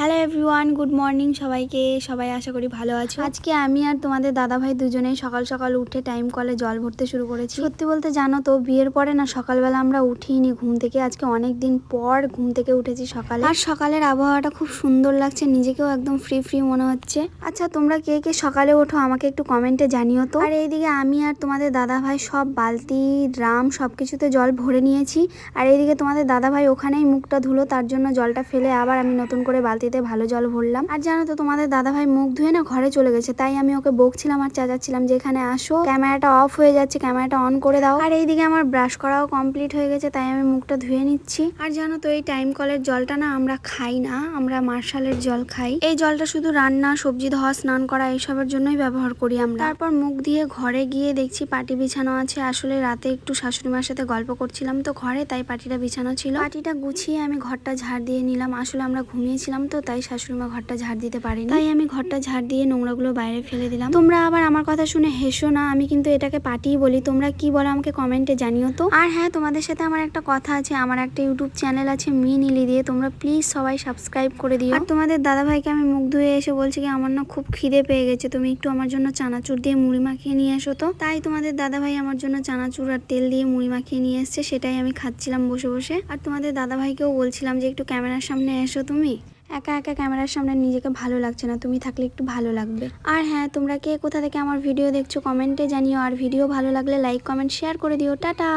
Hello everyone good morning সবাইকে। সবাই আশা করি ভালো আছো। আজকে আমি আর তোমাদের দাদা ভাই দুজনেই সকাল সকাল উঠে টাইম কলে জল ভরতে শুরু করেছি। সত্যি বলতে জানো তো, বিয়ের পরে না সকালবেলা আমরা উঠিনি ঘুম থেকে। আজকে অনেক দিন পর ঘুম থেকে উঠেছি সকালে। আর সকালের আবহাওয়াটা খুব সুন্দর লাগছে, নিজেকেও একদম ফ্রি ফ্রি মনে হচ্ছে। আচ্ছা তোমরা কে কে সকালে ওঠো আমাকে একটু কমেন্টে জানিও তো। আর এইদিকে আমি আর তোমাদের দাদা ভাই সব বালতি, ড্রাম সব কিছুতে জল ভরে নিয়েছি। আর এইদিকে তোমাদের দাদা ভাই ওখানেই মুখটা ধুলো, তার জন্য জলটা ফেলে আবার আমি নতুন করে বালতিতে ভালো জল ভরলাম। আর জানো তো, তোমাদের দাদা ভাই মুখ ধুয়ে না ঘরে চলে গেছে, তাই আমি ওকে বকছিলাম আর চাচাচ্ছিলাম যে এখানে আসো। ক্যামেরাটা অফ হয়ে যাচ্ছে, ক্যামেরাটা অন করে দাও। আর এইদিকে আমার ব্রাশ করাও কমপ্লিট হয়ে গেছে, তাই আমি মুখটা ধুয়ে নিচ্ছি। আর জানো তো, এই টাইম কলের জলটা না আমরা খাই না, আমরা মার্শালের জল খাই। এই জলটা শুধু রান্না, সবজি ধোয়া, স্নান করা, এইসবের জন্যই ব্যবহার করি আমরা। তারপর মুখ দিয়ে ঘরে গিয়ে দেখছি পাটি বিছানো আছে। আসলে রাতে একটু শাশুড়ি মার সাথে গল্প করছিলাম তো ঘরে, তাই পাটিটা বিছানো ছিল। পাটিটা গুছিয়ে আমি ঘরটা ঝাড় দিয়ে নিলাম। আসলে আমরা ঘুমিয়েছিলাম তো তাই শাশুড়ি মা ঘরটা ঝাড় দিতে পারিনি। তাই আমি ঘরটা ঝাড় দিয়ে নোংরাগুলো বাইরে ফেলে দিলাম। তোমরা আবার আমার কথা শুনে হেসো না, আমি কিন্তু এটাকে পাঠিয়ে বলি। তোমরা কি বলো আমাকে কমেন্টে জানিও তো। আর হ্যাঁ তোমাদের সাথে আমার একটা কথা আছে, আমার একটা ইউটিউব চ্যানেল আছে, মি নীলি দিয়ে। তোমরা প্লিজ সবাই সাবস্ক্রাইব করে দিও। আর তোমাদের দাদা ভাইকে আমি মুখ ধুয়ে এসে বলছি কি, আমার না খুব খিদে পেয়ে গেছে। তুমি একটু আমার জন্য চানাচুর দিয়ে মুড়ি মাখিয়ে নিয়ে এসো তো। তাই তোমাদের দাদা ভাই আমার জন্য চানাচুর আর তেল দিয়ে মুড়ি মাখিয়ে নিয়ে এসছে, সেটাই আমি খাচ্ছিলাম বসে বসে। আর তোমাদের দাদা ভাইকেও বলছিলাম যে, একটু ক্যামেরার সামনে এসো তুমি। একা একা ক্যামেরার সামনে নিজেকে ভালো লাগছে না, তুমি থাকলে একটু ভালো লাগবে। আর হ্যাঁ তোমরা কে কোথা থেকে আমার ভিডিও দেখছ, কমেন্টে জানিও। আর ভিডিও ভালো লাগলে লাইক কমেন্ট শেয়ার করে দিও। টাটা!